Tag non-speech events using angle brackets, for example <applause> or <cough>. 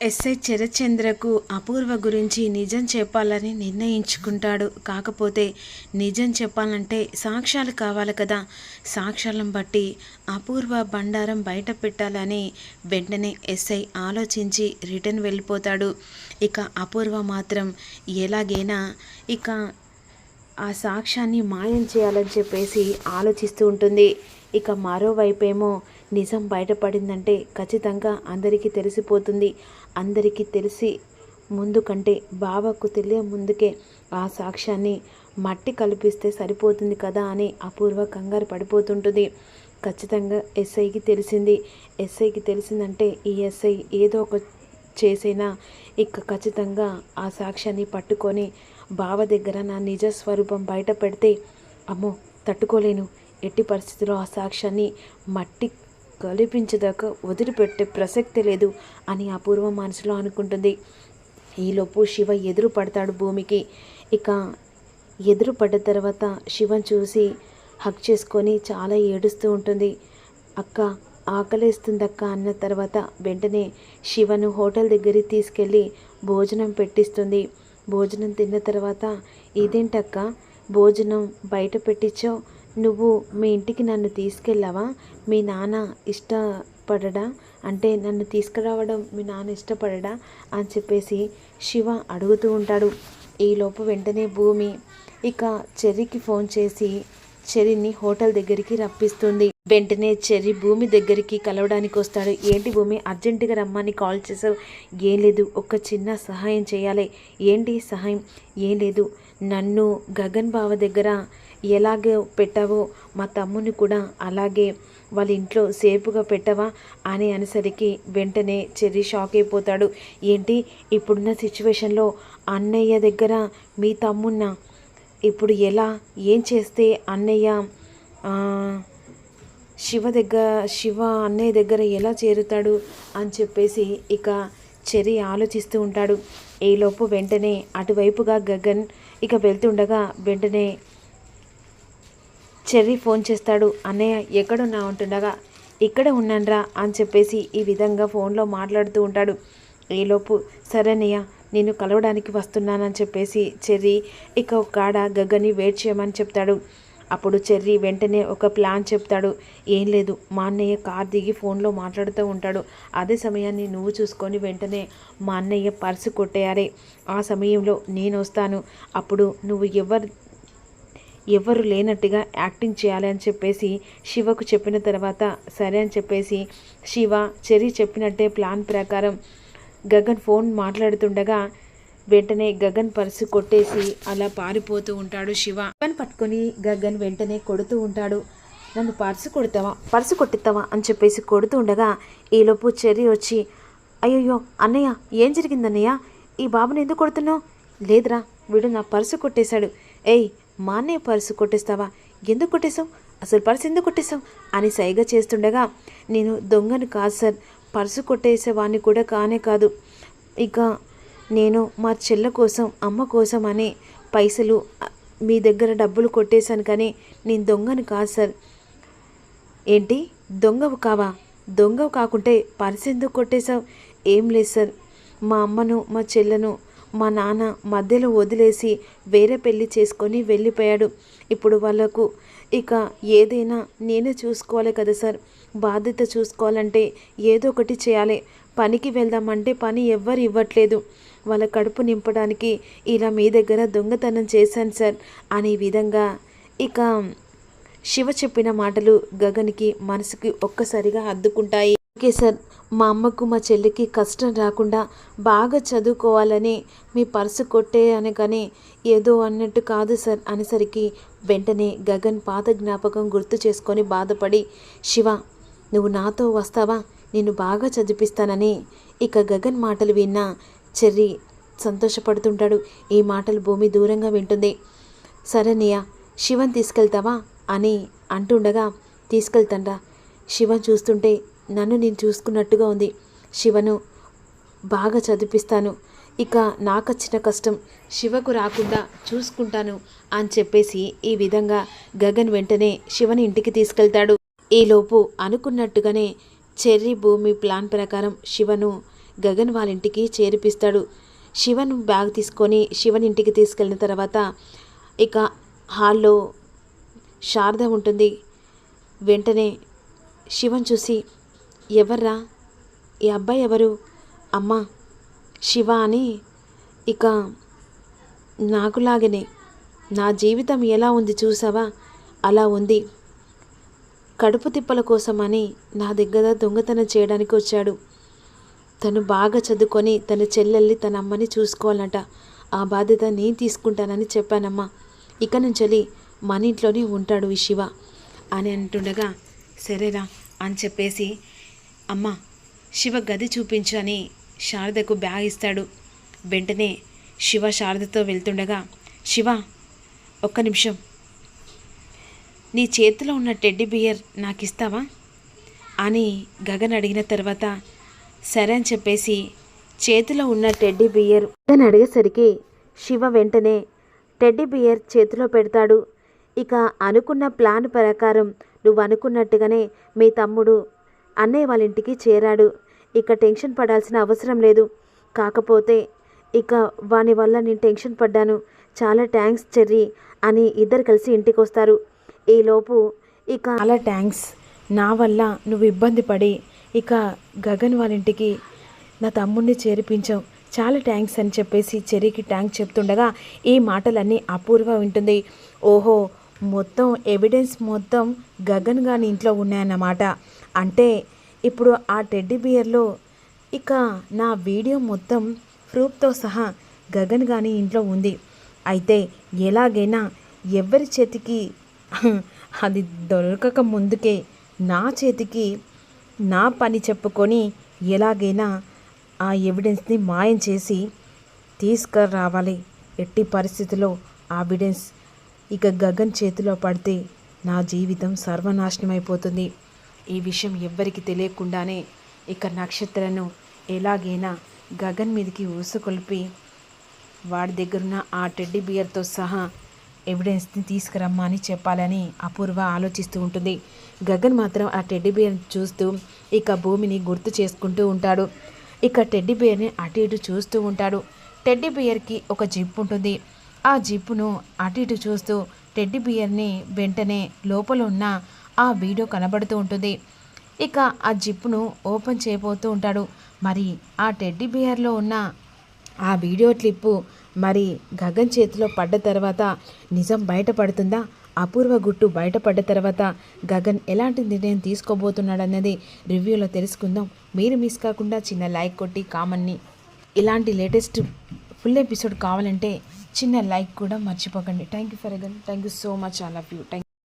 SI చరచంద్రకు అపూర్వ గురించి నిజం చెప్పాలని నిర్ణయించుకుంటాడు. కాకపోతే నిజం చెప్పాలంటే సాక్ష్యాలు కావాలి కదా. సాక్ష్యాలను బట్టి అపూర్వ బండారం బయట పెట్టాలని వెంటనే ఎస్ఐ ఆలోచించి రిటర్న్ వెళ్ళిపోతాడు. ఇక అపూర్వ మాత్రం ఎలాగైనా ఇక ఆ సాక్ష్యాన్ని మాయం చేయాలని చెప్పేసి ఆలోచిస్తూ ఉంటుంది. ఇక మరోవైపేమో నిజం బయటపడిందంటే ఖచ్చితంగా అందరికీ తెలిసిపోతుంది. అందరికీ తెలిసి ముందు కంటే బావకు తెలియ ముందుకే ఆ సాక్ష్యాన్ని మట్టి కల్పిస్తే సరిపోతుంది కదా అని అపూర్వ కంగారు పడిపోతుంటుంది. ఖచ్చితంగా ఎస్ఐకి తెలిసింది. ఎస్ఐకి తెలిసిందంటే ఈ ఎస్ఐ ఏదో ఒక చేసినా ఇక ఖచ్చితంగా ఆ సాక్ష్యాన్ని పట్టుకొని బావ దగ్గర నా నిజ స్వరూపం బయట పెడితే అమ్మో తట్టుకోలేను. ఎట్టి పరిస్థితుల్లో ఆ సాక్ష్యాన్ని మట్టి కల్పించదాకా వదిలిపెట్టే ప్రసక్తి లేదు అని అపూర్వ మనసులో అనుకుంటుంది. ఈలోపు శివ ఎదురు పడతాడు భూమికి. ఇక ఎదురు పడ్డ తర్వాత శివం చూసి హక్ చేసుకొని చాలా ఏడుస్తూ ఉంటుంది. అక్క ఆకలేస్తుందక్క అన్న తర్వాత వెంటనే శివను హోటల్ దగ్గరికి తీసుకెళ్ళి భోజనం పెట్టిస్తుంది. భోజనం తిన్న తర్వాత ఇదేంటక్క? భోజనం బయట పెట్టించావు? నువ్వు మీ ఇంటికి నన్ను తీసుకెళ్ళావా? మీ నాన్న ఇష్టపడడా? అంటే నన్ను తీసుకురావడం మీ నాన్న ఇష్టపడడా? అని చెప్పేసి శివ అడుగుతూ ఉంటాడు. ఈలోపు వెంటనే భూమి ఇక చెర్రీకి ఫోన్ చేసి చెర్రిని హోటల్ దగ్గరికి రప్పిస్తుంది. వెంటనే చెర్రి భూమి దగ్గరికి కలవడానికి వస్తాడు. ఏంటి భూమి అర్జెంటుగా రమ్మని కాల్ చేసావు? ఏం లేదు ఒక చిన్న సహాయం చేయాలి. ఏంటి సహాయం? ఏం లేదు. నన్ను గగన్ బావ దగ్గర ఎలాగ పెట్టావో మా తమ్ముని కూడా అలాగే వాళ్ళ ఇంట్లో సేపుగా పెట్టవా అని అనేసరికి వెంటనే చెర్రి షాక్ అయిపోతాడు. ఏంటి? ఇప్పుడున్న సిచ్యువేషన్లో అన్నయ్య దగ్గర మీ తమ్మున్న ఇప్పుడు ఎలా? ఏం చేస్తే అన్నయ్య శివ దగ్గర శివ అన్నయ్య దగ్గర ఎలా చేరుతాడు అని చెప్పేసి ఇక చెరి ఆలోచిస్తూ ఉంటాడు. ఈలోపు వెంటనే అటువైపుగా గగన్ ఇక వెళ్తుండగా వెంటనే చెర్రీ ఫోన్ చేస్తాడు. అన్నయ్య ఎక్కడున్నా ఉంటుండగా ఇక్కడ ఉన్నాన్రా అని చెప్పేసి ఈ విధంగా ఫోన్లో మాట్లాడుతూ ఉంటాడు. ఈలోపు సరేనయ్య నేను కలవడానికి వస్తున్నానని చెప్పేసి చెర్రీ ఇక ఒక కాడ గగ్గని వెయిట్ చేయమని చెప్తాడు. అప్పుడు చెర్రీ వెంటనే ఒక ప్లాన్ చెప్తాడు. ఏం లేదు మా అన్నయ్య కార్ దిగి ఫోన్లో మాట్లాడుతూ ఉంటాడు. అదే సమయాన్ని నువ్వు చూసుకొని వెంటనే మా అన్నయ్య పర్సు కొట్టేయాలి. ఆ సమయంలో నేను వస్తాను. అప్పుడు నువ్వు ఎవరు ఎవరు లేనట్టుగా యాక్టింగ్ చేయాలి అని చెప్పేసి శివకు చెప్పిన తర్వాత సరే అని చెప్పేసి శివ చెరి చెప్పినట్టే ప్లాన్ ప్రకారం గగన్ ఫోన్ మాట్లాడుతుండగా వెంటనే గగన్ పర్సు కొట్టేసి అలా పారిపోతూ ఉంటాడు శివ. గగన్ పట్టుకొని గగన్ వెంటనే కొడుతూ ఉంటాడు. నన్ను పర్సు కొడతావా? పర్సు కొట్టిస్తావా? అని చెప్పేసి కొడుతూ ఉండగా ఈలోపు చెర్రి వచ్చి అయ్యయ్యో అన్నయ్య ఏం జరిగిందన్నయ్య? ఈ బాబుని ఎందుకు కొడుతున్నావు? లేదురా వీడు నా పర్సు కొట్టేశాడు. ఏయ్ మా అన్నయ్య పర్సు కొట్టేస్తావా? ఎందుకు కొట్టేశావు? అసలు పర్సు ఎందుకు కొట్టేశావు? అని సైగ చేస్తుండగా నేను దొంగను కాదు సార్ పర్సు కొట్టేసేవాడిని కూడా కానే కాదు. ఇక నేను మా చెల్ల కోసం అమ్మ కోసం అని పైసలు మీ దగ్గర డబ్బులు కొట్టేశాను కానీ నేను దొంగను కాదు సార్. ఏంటి? దొంగవు కావా? దొంగవు కాకుంటే పర్సు ఎందుకు కొట్టేశావు? ఏం లేదు సార్. మా అమ్మను మా చెల్లను మా నాన్న మధ్యలో వదిలేసి వేరే పెళ్ళి చేసుకొని వెళ్ళిపోయాడు. ఇప్పుడు వాళ్ళకు ఇక ఏదైనా నేనే చూసుకోవాలి కదా సార్. బాధ్యత చూసుకోవాలంటే ఏదో ఒకటి చేయాలి. పనికి వెళ్దామంటే పని ఎవ్వరు ఇవ్వట్లేదు. వాళ్ళ కడుపు నింపడానికి ఇలా మీ దగ్గర దొంగతనం చేశాను సార్ అనే విధంగా ఇక శివ చెప్పిన మాటలు గగన్కి మనసుకి ఒక్కసారిగా అద్దుకుంటాయి. Okay sir. మా అమ్మకు మా చెల్లికి కష్టం రాకుండా బాగా చదువుకోవాలని మీ పర్సు కొట్టే అనగానే ఏదో అన్నట్టు కాదు సార్ అనేసరికి వెంటనే గగన్ పాత జ్ఞాపకం గుర్తు చేసుకొని బాధపడి శివ నువ్వు నాతో వస్తావా? నేను బాగా చదివిపిస్తానని. ఇక గగన్ మాటలు విన్న చెర్రి సంతోషపడుతుంటాడు. ఈ మాటలు భూమి దూరంగా వింటుంది. సరేనియా శివన్ తీసుకెళ్తావా? అని అంటుండగా తీసుకెళ్తాండా శివన్ చూస్తుంటే నన్ను నేను చూసుకున్నట్టుగా ఉంది. శివను బాగా చదివిస్తాను ఇక నాకొచ్చిన కష్టం శివకు రాకుండా చూసుకుంటాను అని చెప్పేసి ఈ విధంగా గగన్ వెంటనే శివని ఇంటికి తీసుకెళ్తాడు. ఈలోపు అనుకున్నట్టుగానే చెర్రీ భూమి ప్లాన్ ప్రకారం శివను గగన్ వాళ్ళ ఇంటికి చేర్పిస్తాడు. శివన్ బ్యాగ్ తీసుకొని శివన్ ఇంటికి తీసుకెళ్ళిన తర్వాత ఇక హాల్లో శారద ఉంటుంది. వెంటనే శివన్ చూసి ఎవర్రా? ఈ అబ్బాయి ఎవరు? అమ్మా శివ అని. ఇక నాకులాగనే నా జీవితం ఎలా ఉంది చూసావా? అలా ఉంది. కడుపు తిప్పల కోసమని నా దగ్గర దొంగతనం చేయడానికి వచ్చాడు. తను బాగా చదువుకొని తన చెల్లెల్ని తన అమ్మని చూసుకోవాలంట. ఆ బాధ్యత నేను తీసుకుంటానని చెప్పానమ్మా. ఇక నుంచి మన ఇంట్లోనే ఉంటాడు ఈ శివ అని అంటుండగా సరేరా అని చెప్పేసి అమ్మ శివ గది చూపించు అని శారదకు బ్యాగ్ ఇస్తాడు. వెంటనే శివ శారదతో వెళ్తుండగా శివ ఒక్క నిమిషం. నీ చేతిలో ఉన్న టెడ్డీ బియర్ నాకు ఇస్తావా అని గగన్ అడిగిన తర్వాత సరే అని చెప్పేసి చేతిలో ఉన్న టెడ్డీ బియర్ గగన్ అడిగేసరికి శివ వెంటనే టెడ్డీ బియర్ చేతిలో పెడతాడు. ఇక అనుకున్న ప్లాన్ ప్రకారం నువ్వు అనుకున్నట్టుగానే మీ తమ్ముడు అన్నయ్య వాళ్ళ ఇంటికి చేరాడు. ఇక టెన్షన్ పడాల్సిన అవసరం లేదు. కాకపోతే ఇక వాని వల్ల నేను టెన్షన్ పడ్డాను. చాలా థ్యాంక్స్ చెర్రీ అని ఇద్దరు కలిసి ఇంటికి వస్తారు ఈలోపు ఇక చాలా థ్యాంక్స్. నా వల్ల నువ్వు ఇబ్బంది పడి ఇక గగన్ వాళ్ళ ఇంటికి నా తమ్ముడిని చేర్పించావు. చాలా థ్యాంక్స్ అని చెప్పేసి చెర్రీకి థ్యాంక్స్ చెప్తుండగా ఈ మాటలన్నీ అపూర్వ వింటుంది. ఓహో మొత్తం ఎవిడెన్స్ మొత్తం గగన్ గాని ఇంట్లో ఉన్నాయన్నమాట. అంటే ఇప్పుడు ఆ టెడ్డీ బియర్లో ఇక నా వీడియో మొత్తం ప్రూఫ్తో సహా గగన్ గాని ఇంట్లో ఉంది. అయితే ఎలాగైనా ఎవరి చేతికి <laughs> అది దొరకక ముందుకే నా చేతికి నా పని చెప్పుకొని ఎలాగైనా ఆ ఎవిడెన్స్ని మాయం చేసి తీసుకురావాలి. ఎట్టి పరిస్థితిలో ఆ ఎవిడెన్స్ ఇక గగన్ చేతిలో పడితే నా జీవితం సర్వనాశనం అయిపోతుంది ఈ విషయం ఎవ్వరికి తెలియకుండానే ఇక నక్షత్రను ఎలాగైనా గగన్ మీదకి ఊసుకొల్పి వాడి దగ్గరున్న ఆ టెడ్డీ బియర్తో సహా ఎవిడెన్స్ని తీసుకురమ్మని చెప్పాలని అపూర్వ ఆలోచిస్తూ ఉంటుంది. గగన్ మాత్రం ఆ టెడ్డీ బియర్ని చూస్తూ ఇక భూమిని గుర్తు చేసుకుంటూ ఉంటాడు. ఇక టెడ్డీ బియర్ని అటు ఇటు చూస్తూ ఉంటాడు. టెడ్డీ బియర్కి ఒక జిప్ ఉంటుంది. ఆ జిప్పును అటు ఇటు చూస్తూ టెడ్డి బియర్ని వెంటనే లోపల ఉన్న ఆ వీడియో కనబడుతూ ఉంటుంది. ఇక ఆ జిప్పును ఓపెన్ చేయబోతూ ఉంటాడు. మరి ఆ టెడ్డి బియర్లో ఉన్న ఆ వీడియో క్లిప్పు మరి గగన్ చేతిలో పడ్డ తర్వాత నిజం బయటపడుతుందా? అపూర్వ గుట్టు బయటపడ్డ తర్వాత గగన్ ఎలాంటి నిర్ణయం తీసుకోబోతున్నాడన్నది రివ్యూలో తెలుసుకుందాం. మీరు మిస్ కాకుండా చిన్న లైక్ కొట్టి కామన్ని ఇలాంటి లేటెస్ట్ ఫుల్ ఎపిసోడ్ కావాలంటే చిన్న లైక్ కూడా మర్చిపోకండి. Thank you for again thank you so much I love you thank